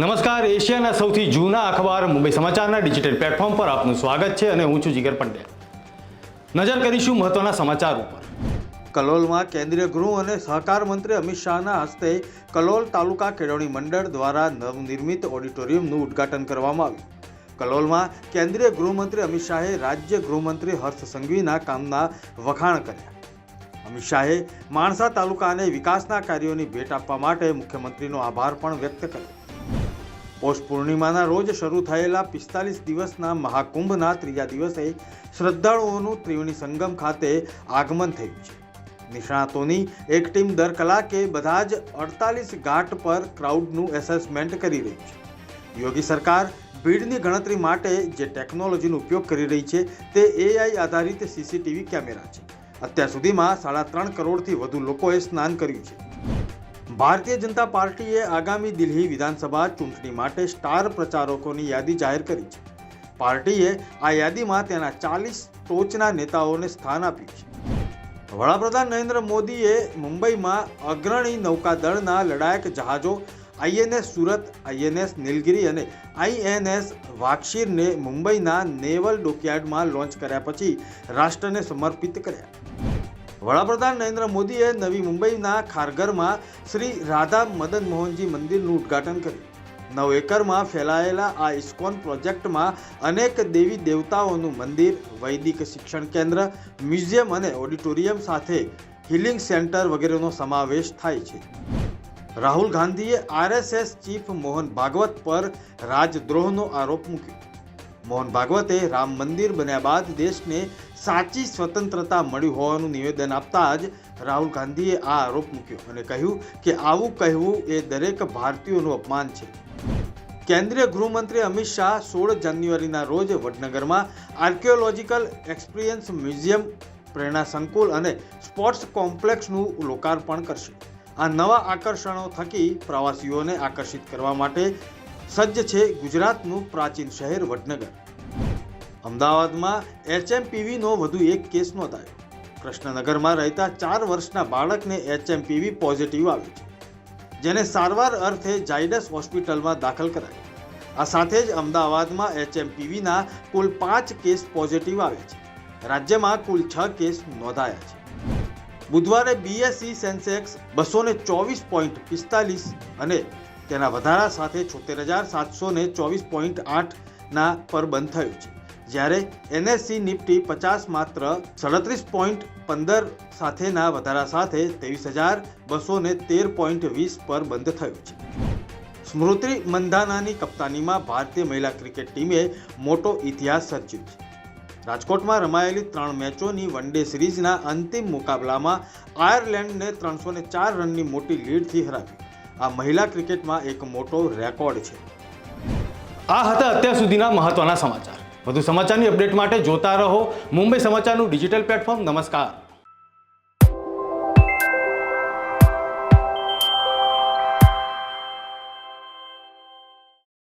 નમસ્કાર, એશિયાના સૌથી જૂના અખબાર મુંબઈ સમાચારના ડિજિટલ પ્લેટફોર્મ પર આપનું સ્વાગત છે અને હું છું જીગર પંડ્યા. નજર કરીશું મહત્વના સમાચાર ઉપર. કલોલમાં કેન્દ્રીય ગૃહ અને સહકાર મંત્રી અમિત શાહના હસ્તે કલોલ તાલુકા કેળવણી મંડળ દ્વારા નવનિર્મિત ઓડિટોરિયમનું ઉદ્ઘાટન કરવામાં આવ્યું. કલોલમાં કેન્દ્રીય ગૃહમંત્રી અમિત શાહે રાજ્ય ગૃહમંત્રી હર્ષ સંઘવીના કામના વખાણ કર્યા. અમિત શાહે માણસા તાલુકાને વિકાસના કાર્યોની ભેટ આપવા માટે મુખ્યમંત્રીનો આભાર પણ વ્યક્ત કર્યો. પૌષ પૂર્ણિમાના રોજ શરૂ થયેલા પિસ્તાલીસ દિવસના મહાકુંભના ત્રીજા દિવસે શ્રદ્ધાળુઓનું ત્રિવેણી સંગમ ખાતે આગમન થયું છે. નિષ્ણાતોની એક ટીમ દર કલાકે બધા જ અડતાલીસ ઘાટ પર ક્રાઉડનું એસેસમેન્ટ કરી રહી છે. યોગી સરકાર ભીડની ગણતરી માટે જે ટેકનોલોજીનો ઉપયોગ કરી રહી છે તે એઆઈ આધારિત સીસીટીવી કેમેરા છે. અત્યાર સુધીમાં સાડા ત્રણ કરોડથી વધુ લોકોએ સ્નાન કર્યું છે. ભારતીય જનતા પાર્ટીએ આગામી દિલ્હી વિધાનસભા ચૂંટણી માટે સ્ટાર પ્રચારકોની યાદી જાહેર કરી છે. પાર્ટીએ આ યાદીમાં તેના ચાલીસ ટોચના નેતાઓને સ્થાન આપ્યું છે. વડાપ્રધાન નરેન્દ્ર મોદીએ મુંબઈમાં અગ્રણી નૌકાદળના લડાયક જહાજો આઈએનએસ સુરત, આઈએનએસ નીલગિરી અને આઈએનએસ વાક્ષીરને મુંબઈના નેવલ ડોકયાર્ડમાં લોન્ચ કર્યા પછી રાષ્ટ્રને સમર્પિત કર્યા. વડાપ્રધાન નરેન્દ્ર મોદીએ નવી મુંબઈના ખારઘરમાં શ્રી રાધા મદન મોહનજી મંદિરનું ઉદ્ઘાટન કર્યું. નવ એકરમાં ફેલાયેલા આ ઇસ્કોન પ્રોજેક્ટમાં અનેક દેવી દેવતાઓનું મંદિર, વૈદિક શિક્ષણ કેન્દ્ર, મ્યુઝિયમ અને ઓડિટોરિયમ સાથે હિલિંગ સેન્ટર વગેરેનો સમાવેશ થાય છે. રાહુલ ગાંધીએ આરએસએસ ચીફ મોહન ભાગવત પર રાજદ્રોહનો આરોપ મૂક્યો. મોહન ભાગવતે રામ મંદિર બન્યા બાદ દેશને સાચી સ્વતંત્રતા મળી હોવાનું નિવેદન આપતા જ રાહુલ ગાંધીએ આ આરોપ મૂક્યો અને કહ્યું કે આવું કહેવું એ દરેક ભારતીયોનું અપમાન છે. કેન્દ્રીય ગૃહમંત્રી અમિત શાહ સોળ જાન્યુઆરીના રોજ વડનગરમાં આર્કિયોલોજીકલ એક્સપિરિયન્સ મ્યુઝિયમ, પ્રેરણા સંકુલ અને સ્પોર્ટ્સ કોમ્પ્લેક્સનું લોકાર્પણ કરશે. આ નવા આકર્ષણો થકી પ્રવાસીઓને આકર્ષિત કરવા માટે સજ્જ છે ગુજરાતનું પ્રાચીન શહેર વડનગર. અમદાવાદમાં એચએમપીવીનો વધુ એક કેસ નોંધાયો. કૃષ્ણનગરમાં રહેતા ચાર વર્ષના બાળકને એચએમપીવી પોઝિટિવ આવ્યું છે, જેને સારવાર અર્થે ઝાયડસ હોસ્પિટલમાં દાખલ કરાયો. આ સાથે જ અમદાવાદમાં એચએમપીવીના કુલ પાંચ કેસ પોઝિટિવ આવ્યા છે. રાજ્યમાં કુલ છ કેસ નોંધાયા છે. બુધવારે બીએસસી સેન્સેક્સ બસો ચોવીસ પોઈન્ટ પિસ્તાલીસ અને તેના વધારા સાથે છોતેર હજાર સાતસો ને ચોવીસ પોઈન્ટ આઠના પર બંધ થયું છે. જ્યારે એનએસસી નિફ્ટી પચાસ માત્ર સડત્રીસ પોઈન્ટ પંદર સાથેના વધારા સાથે ત્રેવીસ હજાર બસો ને તેર પોઈન્ટ વીસ પર બંધ થયું છે. સ્મૃતિ મંધાનાની કપ્તાનીમાં ભારતીય મહિલા ક્રિકેટ ટીમે મોટો ઇતિહાસ સર્જ્યો છે. રાજકોટમાં રમાયેલી ત્રણ મેચોની વન ડે સિરીઝના અંતિમ મુકાબલામાં આયર્લેન્ડને ત્રણસો ચાર રનની મોટી લીડથી હરાવી આ મહિલા ક્રિકેટમાં એક મોટો રેકોર્ડ છે. આ હતા અત્યાર સુધીના મહત્વના સમાચાર. વધુ સમાચારની અપડેટ માટે જોતા રહો મુંબઈ સમાચારનું ડિજિટલ પ્લેટફોર્મ. નમસ્કાર.